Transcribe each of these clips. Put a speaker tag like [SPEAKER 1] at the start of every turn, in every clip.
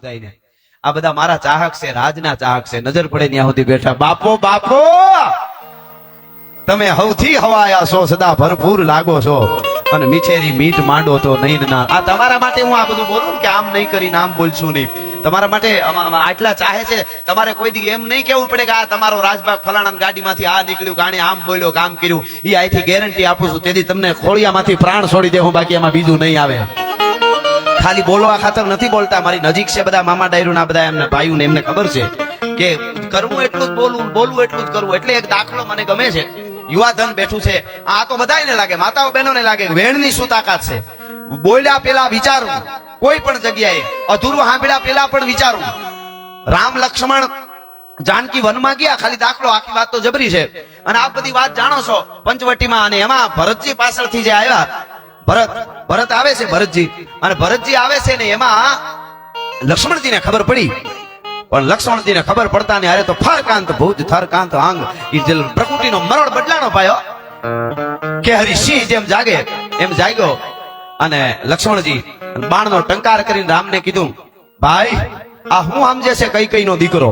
[SPEAKER 1] બધાયને. આ બધા મારા ચાહક છે, રાજના ચાહક છે, નજર પડે ત્યાં સુધી બેઠા. બાપો બાપો! તમે હવથી હવાયા છો, સદા ભરપૂર લાગો છો. અને મીઠેરી મીઠ માંડો તો નહીં ના. આ તમારા માટે હું આ બધું બોલું કે આમ નહીં કરીને આમ બોલશું નહીં. તમારા માટે આટલા ચાહે છે, તમારે કોઈ દી એમ નહીં કેવું પડે કે આ તમારો રાજભાગ ફલાણા ગાડીમાંથી આ નીકળ્યું કાણે આમ બોલ્યો કામ કર્યું. એ અહીંથી ગેરંટી આપું છું, તેથી તમને ખોળિયામાંથી પ્રાણ છોડી દેવું બાકી એમાં બીજું નહીં આવે. ખાલી બોલવા ખાતર નથી બોલતા. મારી નજીક છે બધા મામા ડાયરો ના બધા એમના ભાઈઓ ને એમને ખબર છે કે કરવું એટલું જ બોલવું બોલવું એટલું જ કરવું, એટલે એક દાખલો મને ગમે છે. યુવાધન બેઠું છે. આ તો બધાને લાગે, માતાઓ બહેનોને લાગે, વેણની શું તાકાત છે? બોલ્યા પેલા વિચારું, કોઈ પણ જગ્યાએ અધૂરું સાંભળ્યા પેલા પણ વિચારવું રામ લક્ષ્મણ જાનકી વનમાં ગયા, ખાલી દાખલો, આખી વાત તો જબરી છે. અને આ બધી વાત જાણો છો, પંચવટીમાં અને એમાં ભરતજી પાછળથી જે આવ્યા, ભરત ભરત આવે છે ભરતજી. અને ભરતજી આવે છે ને એમાં લક્ષ્મણજીને ખબર પડી. પણ લક્ષ્મણજીને ખબર પડતા ને અરે તો ફરકાંત, ભુજ, થરકાંત, આંગ એ પ્રકૃતિનો મરણ બદલાનો પાયો. કે હરી સિંહ જેમ જાગે, એમ જાગ્યો. અને લક્ષ્મણજી બાણનો ટંકાર કરીને રામને કીધું, ભાઈ, આ હું સમજે છે કઈ કઈ નો દીકરો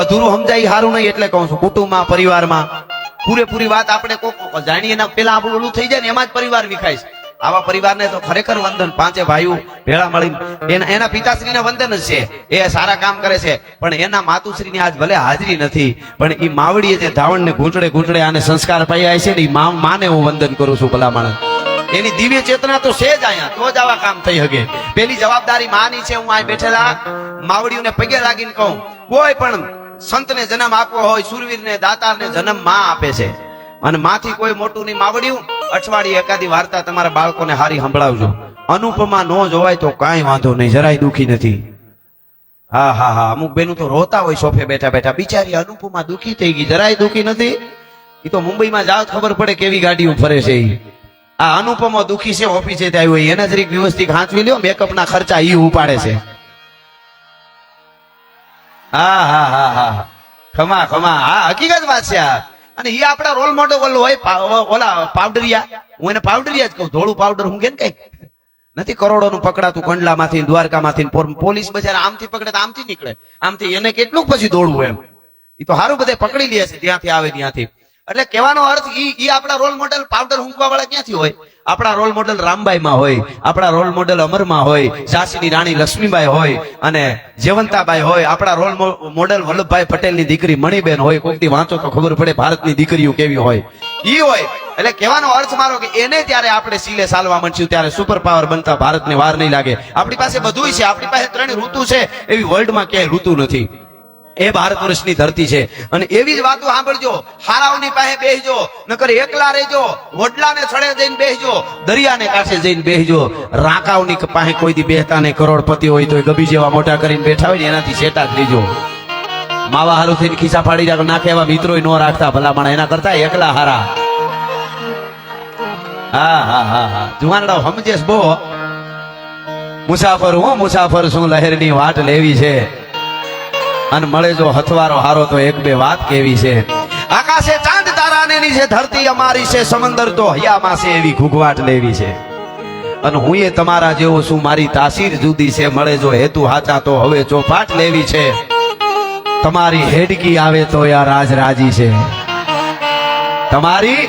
[SPEAKER 1] અધૂરું સમજાય સારું નહીં એટલે કહું છું, કુટુંબમાં, પરિવારમાં પૂરેપૂરી વાત આપણે કોક જાણીએ ના પેલા આપણું ઓલું થઈ જાય ને એમાં જ પરિવાર વિખાય છે. આવા પરિવારને તો ખરેખર વંદન. પાંચે ભાઈઓ ભેળા મળી. એના એના પિતાશ્રીને વંદન જ છે. એ સારા કામ કરે છે. પણ એના માતુશ્રીની આજ ભલે હાજરી નથી, પણ એ માવડીએ જે ધાવણને ઘૂંટડે ઘૂંટડે આને સંસ્કાર પાયા છે ને એ માને હું વંદન કરું છું ભલા એની દિવ્ય ચેતના તો છે જ અહીંયા. તો જ આવા કામ થઈ શકે. પેલી જવાબદારી માની છે હું અહીં બેઠેલા. માવડીઓને પગે લાગીને કહું, કોઈ પણ સંતને જન્મ આપવો હોય સુરવીરને દાતારને જન્મમાં આપે છે. અને માથી કોઈ મોટું નહીં માવડ્યું અઠવાડિયે એકાદી વાર્તા તમારા બાળકોને હારી સંભળાવજો. અનુપમા નો જોવાય તો કાંઈ વાંધો નહીં, જરાય દુખી નથી. હા હા હા, અમુક બેનું તો રોતા હોય સોફે બેઠા બેઠા. બિચારી અનુપમા દુખી થઈ ગઈ, જરાય દુખી નથી. એ તો મુંબઈમાં જાવ ખબર પડે કેવી ગાડીઓ ફરે છે એ આ અનુપમો દુખી છે, ઓફિસે થાય હોય એના જરીક વ્યવસ્થિત હાંચવી લ્યો મેકઅપ ના ખર્ચા ઈ ઉપાડે છે. હા હા હા હા. ખમા ખમા. હા, હકીકત વાત છે આ. અને એ આપણા રોલ મોડેલ હોય ઓલા પાવડરિયા. હું એને પાવડરિયા જ કહું, ધોળું પાવડર હું કે કઈ નથી કરોડો નું પકડાતું કંડલામાંથી, દ્વારકામાંથી પોલીસ બજાર આમથી પકડે આમથી નીકળે. આમથી એને કેટલું પછી દોડવું એમ. એ તો સારું બધે પકડી લે છે, ત્યાંથી આવે ત્યાંથી. એટલે કહેવાનો અર્થ ઈ ઈ આપણા રોલ મોડેલ પાવડર હુંકવા વાળા ક્યાંથી હોય? આપણા રોલ મોડેલ રામબાઈ માં હોય, આપણા રોલ મોડેલ અમરમાં હોય ઝાંસીની રાણી લક્ષ્મીબાઈ હોય અને જેવંતાભાઈ હોય, આપણા રોલ મોડેલ વલ્લભભાઈ પટેલની દીકરી મણિબેન હોય કોઈથી વાંચો તો ખબર પડે ભારતની દીકરીઓ કેવી હોય. ઈ હોય. એટલે કહેવાનો અર્થ મારો કે એને ત્યારે આપણે સીલે સાલવા મળશું ત્યારે સુપર પાવર બનતા ભારતને વાર નહીં લાગે. આપણી પાસે બધું છે, આપણી પાસે ત્રણ ઋતુ છે, એવી વર્લ્ડમાં ક્યાંય ઋતુ નથી. એ ભારત વર્ષની ધરતી છે. અને એવી જ વાતો સાંભળજો. હારાઓની પાસે બેસજો. નકર એકલા રહેજો. વડલાને છડે જઈને બેસજો. દરિયાને કાંઠે જઈને બેસજો. રાકાઓની પાસે કોઈ દી બેહતા ને કરોડપતિ હોય તો ગબી જેવા મોટા કરીને બેઠા હોય ને એનાથી સેટા જ લેજો માવા હારું થઈને ખિસ્સા ફાડી નાખે એવા મિત્રો ન રાખતા ભલામણ. એના કરતા એકલા હારા. હા હા હા હા. જુવાનડા સમજેશ બો મુસાફર હું? મુસાફર શું? લહેરની વાટ લેવી છે. અને મળે જો હથવારો હારો તો એક બે વાત કેવી છે? આકાશે ચાંદ તારાને ની છે ધરતી અમારી છે, સમંદર તો હૈયામાં છે એવી ઘૂઘવાટ લેવી છે. અને હું એ તમારા જેવો છું, મારી તાસીર જુદી છે, મળે જો હેતુ હાચા તો હવે ચોપાટ લેવી છે. તમારી હેડકી આવે તો યા રાજ રાજી છે. તમારી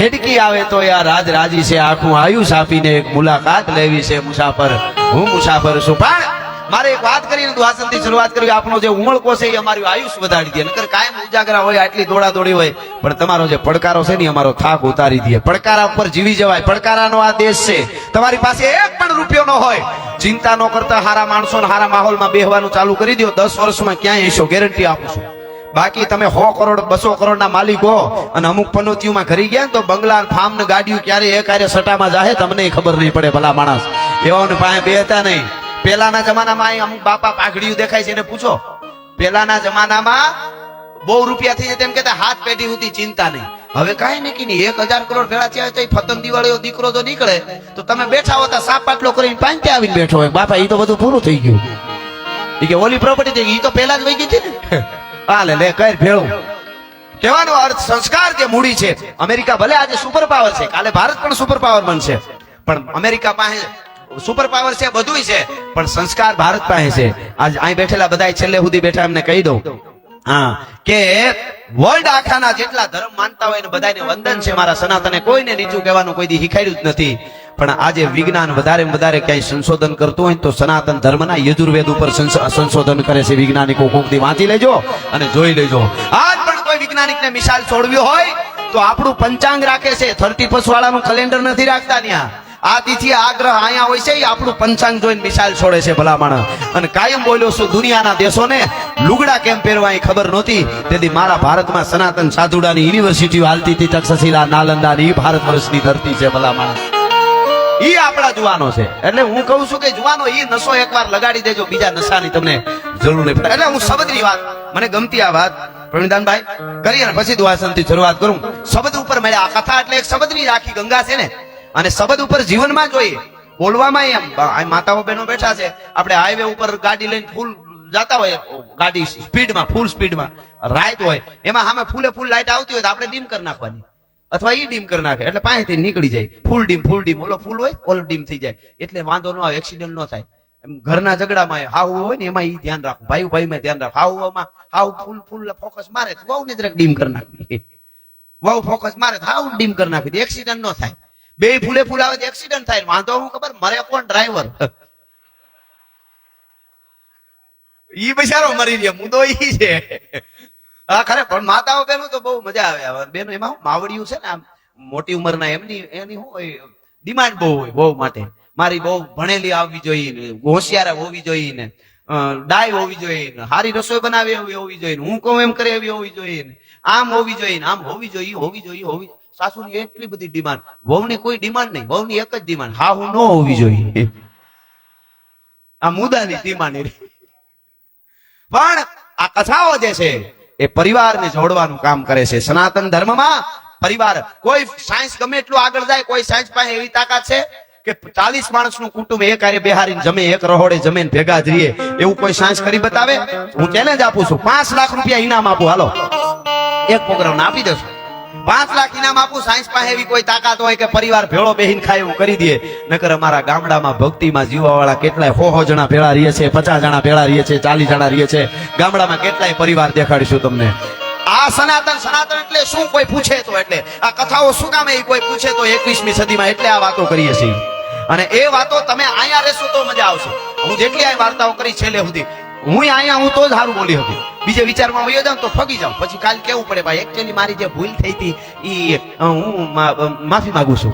[SPEAKER 1] હેડકી આવે તો યા રાજ રાજી છે. આખું આયુષ આપીને એક મુલાકાત લેવી છે મુસાફર. હું મુસાફર છું. પણ મારે એક વાત કરીને દ્વાસનથી શરૂઆત કરી આપણો જે ઉમળકો છે એ અમારું આયુષ વધારી દે. નકર કાયમ ઉજાગરા હોય, આટલી દોડા દોડી હોય, પણ તમારો જે પડકારો છે ને અમારો થાક ઉતારી દે. પડકારા ઉપર જીવી જવાય. પડકારાનો આ દેશ છે. તમારી પાસે એક પણ રૂપિયો ન હોય. ચિંતા ન કરતા હારા માણસો ને હારા માહોલમાં બેહવાનું ચાલુ કરી દો. દસ વર્ષમાં ક્યાંય હશો ગેરંટી આપું છું. બાકી તમે સો કરોડ, બસો કરોડ ના માલિક અને અમુક પનોતીઓમાં ઘરી ગયા તો બંગલા ફાર્મ ને ગાડીઓ ક્યારે એ કાર્ય સટામાં જાહે, તમને ખબર નહીં પડે ભલા માણસ. એવાઓને પાસે બે હતા નહીં. પેલાના જમાનામાં અહીં અમુક બાપા પાઘડીયું દેખાય છે એને પૂછો. પેલાના જમાનામાં બહુ રૂપિયા થઈ જાય તેમ કહેતા હાથ પેઢી સુધી ચિંતા નહીં. હવે કાંઈ નહીં નહીં એક હજાર કરોડ ભેળા થયા તો ફતન દિવાળીઓ દીકરો જો નીકળે, તો તમે બેઠા હોતા સાપ પાટલો કરીને પાંચે આવીને બેઠો હોય. બાપા એ તો બધું પૂરું થઈ ગયું. એ કે ઓલી પ્રોપર્ટી થઈ ગઈ તો પહેલા જ વહી ગઈ હતી ને. હાલે લે કઈ ભેળું. કહેવાનો અર્થ સંસ્કાર જે મૂડી છે? અમેરિકા ભલે આજે સુપર પાવર છે, કાલે ભારત પણ સુપર પાવર બનશે. પણ અમેરિકા પાસે સુપર પાવર છે, બધુંય છે. પણ સંસ્કાર ભારત પાસે છે. આજ અહીં બેઠેલા બધા છેલ્લે સુધી બેઠા એમને કહી દઉં. હા, કે વર્લ્ડ આખાના જેટલા ધર્મ માનતા હોય બધાને વંદન છે મારા સનાતને. કોઈને નીચું કહેવાનું કોઈ દી શીખાડ્યું જ નથી. પણ આજે વિજ્ઞાન વધારે વધારે ક્યાંય સંશોધન કરતું હોય તો સનાતન ધર્મના યજુર્વેદ ઉપર સંશોધન કરે છે વૈજ્ઞાનિકો. કોકથી વાંચી લેજો અને જોઈ લેજો. આજ પણ કોઈ વૈજ્ઞાનિકને મિસાલ છોડવી હોય તો આપણું પંચાંગ રાખે છે. થર્ટી ફર્સ્ટ વાળાનું કેલેન્ડર નથી રાખતા ત્યાં. આ તિથિ આગ્રહ ગ્રહ અહીંયા હોય છે, એ આપણું પંચાંગ જોઈને મિસાલ છોડે છે ભલામણ. અને કાયમ બોલ્યો છું, દુનિયાના દેશોને લુગડા કેમ પહેરવા એ ખબર નહોતી? તેથી મારા ભારતમાં સનાતન સાધુડાની યુનિવર્સિટીઓ હાલતી હતી, તક્ષશિલા નાલંદા એ ભારત વર્ષની ધરતી છે ભલામણ. ઈ આપણા જુવાનો છે. એટલે હું કહું છું કે જુવાનો, ઈ નશો એકવાર લગાડી દેજો, બીજા નશાની તમને જરૂર નહીં એટલે હું શબ્દની વાત, મને ગમતી આ વાત, પ્રવીણદાનભાઈ, કરીએ ને પછી દુઆસનથી શરૂઆત કરું. શબ્દ ઉપર મળ્યા આ કથા, એટલે એક શબ્દની રાખી ગંગા છે ને અને શબ્દ ઉપર જીવનમાં જોઈએ. બોલવામાં એમ. માતાઓ બહેનો બેઠા છે. આપણે હાઈવે ઉપર ગાડી લઈને ફૂલ જાતા હોય ગાડી સ્પીડમાં ફૂલ સ્પીડમાં રાઈટ હોય. એમાં સામે ફૂલે ફૂલ લાઈટ આવતી હોય તો આપણે ડીમ કરી નાખવાની. અથવા ઈ ડીમ કરી નાખે. એટલે પાસેથી નીકળી જાય. Full dim full dim. ઓલો ફૂલ હોય, ઓલો ડીમ થઈ જાય. એટલે વાંધો ન આવે એક્સિડન્ટ ન થાય. ઘરના ઝઘડામાં હાવ હોય ને, એમાં ઈ ધ્યાન રાખવું. ભાઈ ભાઈ માં ધ્યાન રાખ હાવમાં હાવ ફૂલ ફૂલ ફોકસ મારે વહુ ને ડીમ કરી નાખવી. વહુ ફોકસ મારે હાવ ડીમ કરી નાખવી. એક્સિડન્ટ ન થાય. બે ફૂલે ફૂલ એક્સિડન્ટ થાય વાંધો હું ખબર? મરે કોણ ડ્રાઈવર ઈ બિચારો મરી ગયો. મુદ્દો ઈ છે. હા, ખરે, પણ માતાઓ બહેનો તો બહુ મજા આવે. બેનો એમાં માવડિયું છે ને આમ મોટી ઉંમરના, એમની, એની હોય, ડિમાન્ડ બહુ હોય બહુ માટે. મારી બહુ ભણેલી આવવી જોઈએ હોશિયાર હોવી જોઈએ ને ડાય હોવી જોઈએ સારી રસોઈ બનાવી એવી હોવી જોઈએ હું કહું એમ કરે એવી હોવી જોઈએ આમ હોવી જોઈએ આમ હોવી જોઈએ હોવી જોઈએ હોવી સાસુની એટલી બધી ડિમાન્ડ વહુની કોઈ ડિમાન્ડ નહીં. વહુની એક જ ડિમાન્ડ હા હું ન હોવી જોઈએ. આ મુદ્દાની ડિમાન્ડ પણ આ કથાઓ જે છે, એ પરિવારને જોડવાનું કામ કરે છે. સનાતન ધર્મમાં પરિવાર, કોઈ સાયન્સ ગમે એટલું આગળ જાય, કોઈ સાયન્સ પાસે એવી તાકાત છે કે ચાલીસ માણસનું કુટુંબ એક આરે બેહારીને જમે, એક રહોડે જમે ભેગા જ રહીએ. એવું કોઈ સાયન્સ કરી બતાવે? હું ચેલેન્જ આપું છું. પાંચ લાખ રૂપિયા ઇનામ આપું. હાલો. એક પ્રોગ્રામ આપી દેશું. પાંચ લાખ ઇનામ આપું, સાયન્સ પાસે એવી કોઈ તાકાત હોય કે પરિવાર ભેળો બેહીન ખાય એવું કરી દે. નકર અમારા ગામડામાં ભક્તિમાં જીવવા વાળા કેટલાય હો હો જણા ભેળા રહીએ છે, પચાસ જણા ભેળા રહીએ છે, ચાલીસ જણા રહીએ છે. ગામડામાં કેટલાય પરિવાર દેખાડીશું તમને. આ સનાતન સનાતન એટલે શું કોઈ પૂછે તો એટલે? આ કથાઓ શું કામ એ કોઈ પૂછે તો એકવીસમી સદીમાં એટલે આ વાતો કરીએ છીએ. અને એ વાતો તમે અહીંયા રહેશો તો મજા આવશે. હું જેટલી આ વાર્તાઓ કરી છેલ્લે સુધી હું અહીંયા, હું તો જ સારું બોલી હતી બીજે વિચારમાં વયો જાઉં તો ફગી જાઉં. પછી કાલ કેવું પડે ભાઈ? એકચ્યુઅલી મારી જે ભૂલ થઈ હતી એ હું માફી માંગુ છું.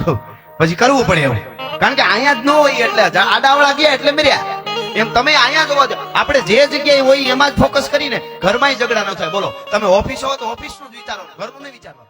[SPEAKER 1] પછી કરવું પડે એવું કારણ કે અહીંયા જ ન હોય એટલે આડાવડા ગયા એટલે મર્યા. એમ તમે અહીંયા જ હોવા આપણે જે જગ્યાએ હોય એમાં જ ફોકસ કરીને ઘરમાં ઝઘડા ન થાય. બોલો, તમે ઓફિસ હો તો ઓફિસનું જ વિચારો. ઘરનું નહીં વિચારો